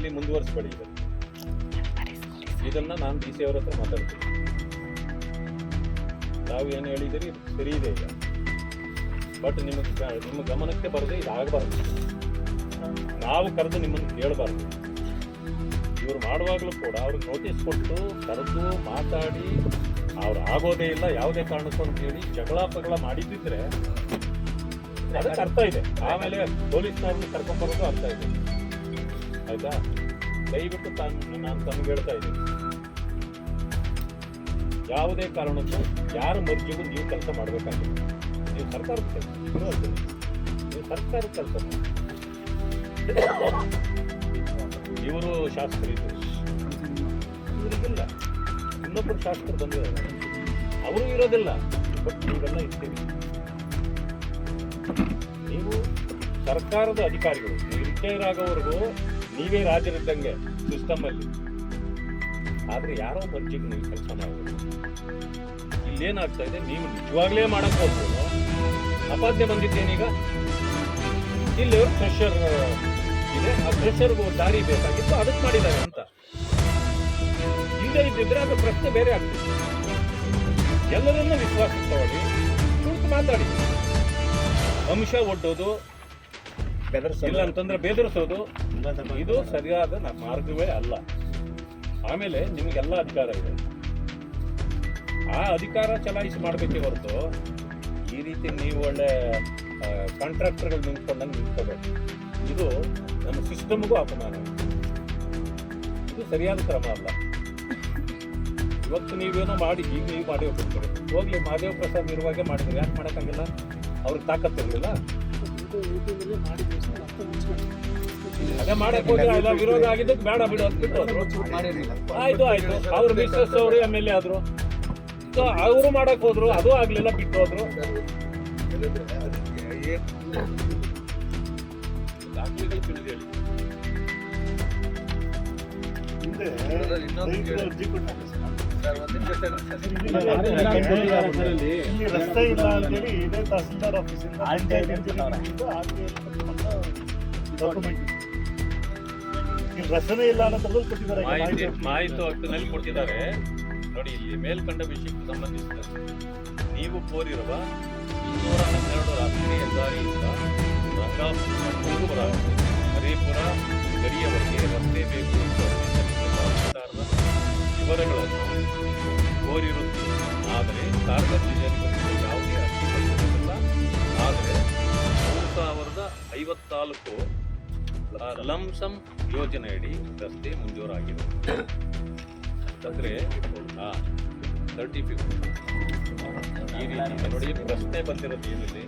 ನೀವು ಮುಂದುವರಿಸ್ಬೇಡಿ ಇದನ್ನ. ನಾನು ಡಿ ಸಿ ಅವ್ರ ಹತ್ರ ಮಾತಾಡ್ತೀನಿ. ತಾವು ಏನು ಹೇಳಿದಿರಿ ಸರಿ ಇದೆ ಈಗ. ಬಟ್ ನಿಮಗೆ ನಿಮ್ಮ ಗಮನಕ್ಕೆ ಬರದೆ ಇದಾಗಬಾರ್ದು. ನಾವು ಕರೆದು ನಿಮ್ಮನ್ನು ಕೇಳಬಾರ್ದು. ಇವ್ರು ಮಾಡುವಾಗಲೂ ಕೂಡ ಅವ್ರಿಗೆ ನೋಟಿಸ್ ಕೊಟ್ಟು ಕರೆದು ಮಾತಾಡಿ ಅವ್ರು ಆಗೋದೇ ಇಲ್ಲ ಯಾವುದೇ ಕಾರಣಕ್ಕೂ ಅಂತ ಹೇಳಿ ಜಗಳ ಪಗಳ ಮಾಡಿದ್ದಿದ್ರೆ ಅದಕ್ಕೆ ಅರ್ಥ ಇದೆ. ಆಮೇಲೆ ಪೊಲೀಸ್ನವ್ರನ್ನ ಕರ್ಕೊಂಡ್ಬರೋದು ಅರ್ಥ ಇದೆ. ಆಯ್ತಾ? ದಯವಿಟ್ಟು ತಾನು ನಾನು ತಮಗೆ ಹೇಳ್ತಾ ಇದ್ದೀನಿ. ಯಾವುದೇ ಕಾರಣಕ್ಕೂ ಯಾರ ಮರ್ಜಿಗೂ ನೀವು ಕೆಲಸ ಮಾಡಬೇಕಾಗಿಲ್ಲ. ನೀವು ಸರ್ಕಾರದ ಕೆಲಸ ನೀವು ಸರ್ಕಾರದ ಕೆಲಸ ಇವರು ಶಾಸ್ತ್ರಿದ್ರು ಇವರಿಗಿಲ್ಲ. ಇನ್ನೊಬ್ಬರು ಶಾಸಕರು ಬಂದಿದ್ದಾರೆ ಅವರು ಇರೋದಿಲ್ಲ. ಬಟ್ ನೀವೆಲ್ಲ ಇರ್ತೀವಿ ಸರ್ಕಾರದ ಅಧಿಕಾರಿಗಳು ರಿಟೈರ್ ಆಗೋವರೆಗೂ ನೀವೇ ರಾಜರಿದ್ದಂಗೆ ಸಿಸ್ಟಮ್ ಅಲ್ಲಿ ಆದ್ರೆ ಯಾರೋ ಮನ್ಸಿಗೆ ನೀವು ಕೆಲಸ ಮಾಡಬಹುದು ಇಲ್ಲೇನಾಗ್ತಾ ಇದೆ ನೀವು ನಿಜವಾಗ್ಲೇ ಮಾಡಕ್ ಹೋಗ್ಬೋದು. ಅಪಾಧ್ಯ ಬಂದಿದ್ದೇನೀಗ? ಇಲ್ಲಿ ಫ್ರೆಶರ್ ಇದೆ. ಆ ಪ್ರೆಷರ್ಗೂ ದಾರಿ ಬೇಕಾಗಿತ್ತು ಅದಕ್ಕೆ ಮಾಡಿದ್ದಾರೆ ಅಂತ. ಇಲ್ಲದೆ ಇದ್ದಿದ್ರೆ ಅದು ಪ್ರಶ್ನೆ ಬೇರೆ ಆಗ್ತದೆ ಎಲ್ಲರನ್ನೂ ವಿಶ್ವಾಸ ತಗೊಳ್ಳಿ ಕುಳಿತು ಮಾತಾಡಿ. ಅಂಶ ಒಡ್ಡೋದು ಇಲ್ಲ ಅಂತಂದ್ರೆ ಬೆದರಿಸೋದು. ಇದು ಸರಿಯಾದ ಮಾರ್ಗವೇ ಅಲ್ಲ. ಆಮೇಲೆ ನಿಮಗೆಲ್ಲ ಅಧಿಕಾರ ಇದೆ. ಆ ಅಧಿಕಾರ ಚಲಾಯಿಸಿ ಮಾಡಬೇಕೇ ಹೊರತು ಈ ರೀತಿ ನೀವು ಒಳ್ಳೆ ಕಾಂಟ್ರಾಕ್ಟರ್ಗಳು ನಿಂತ್ಕೊಂಡಂಗೆ ನಿಂತ್ಕೋಬೇಕು ಇದು ನಮ್ಮ ಸಿಸ್ಟಮ್ಗೂ ಅಪಮಾನ. ಇದು ಸರಿಯಾದ ಕ್ರಮ ಅಲ್ಲ. ಇವತ್ತು ನೀವೇನೋ ಮಾಡಿ, ಈಗ ನೀವು ಮಾಡಿ ಹೋಗ್ಬಿಡ್ತೀರಿ ಹೋಗ್ಲಿ ಮಹಾದೇವ ಪ್ರಸಾದ್ ಇರುವಾಗೆ ಮಾಡಿದ್ರೆ ಯಾಕೆ ಮಾಡೋಕ್ಕಾಗಿಲ್ಲ? ಅವ್ರಿಗೆ ತಾಕತ್ತಿರಲಿಲ್ಲ ಅದೇ ಮಾಡಕ್ ಹೋದ್ರೆ ಎಲ್ಲ ವಿರೋಧ ಆಗಿದ್ದಕ್ಕೆ ಬೇಡ ಬಿಡು ಅಂತ ಬಿಟ್ಟು ಹೋದ್ರು. ಆಯ್ತು ಆಯ್ತು. ಅವ್ರ ಮಿಸ್ಸಸ್ ಅವರು ಎಂ ಎಲ್ ಎ ಆದ್ರು. ಸೊ ಅವರು ಮಾಡಕ್ ಹೋದ್ರು ಅದು ಆಗ್ಲಿಲ್ಲ ಬಿಟ್ಟು ಹೋದ್ರು. ಹಿಂದೆ ರಸ್ತೆ ಇಲ್ಲ ಮಾಹಿತಿ ಮಾಹಿತಿ ಕೊಟ್ಟಿದ್ದಾರೆ ನೋಡಿ ಇಲ್ಲಿ ಮೇಲ್ಕಂಡ ವಿಷಯಕ್ಕೆ ಸಂಬಂಧಿಸಿದಂತೆ ನೀವು ಕೋರಿರುವ ನೂರ ಹನ್ನೆರಡು ರಾಷ್ಟ್ರೀಯ ಹೆದ್ದಾರಿಯಿಂದ ಹರಿಪುರ ಗಡಿಯವರೆಗೆ ರಸ್ತೆ ಬೇಕು ವಿವರಗಳನ್ನು ಕೋರಿರುತ್ತೀರಿ ಆದರೆ ಸಾರ್ವಜನಿಕರಿಗೆ ಯಾವುದೇ ಆದರೆ ಮೂರು ಸಾವಿರದ ಐವತ್ನಾಲ್ಕು ಲಂಸಮ್ ಯೋಜನೆಯಡಿ ರಸ್ತೆ ಮಂಜೂರಾಗಿದೆ. ಅಂದರೆ ತರ್ಟಿ ಫಿಫ್ಟಿ ಈ ರೀತಿ ನೋಡಿ, ಪ್ರಶ್ನೆ ಬಂದಿರೋದು ಏನಿದೆ?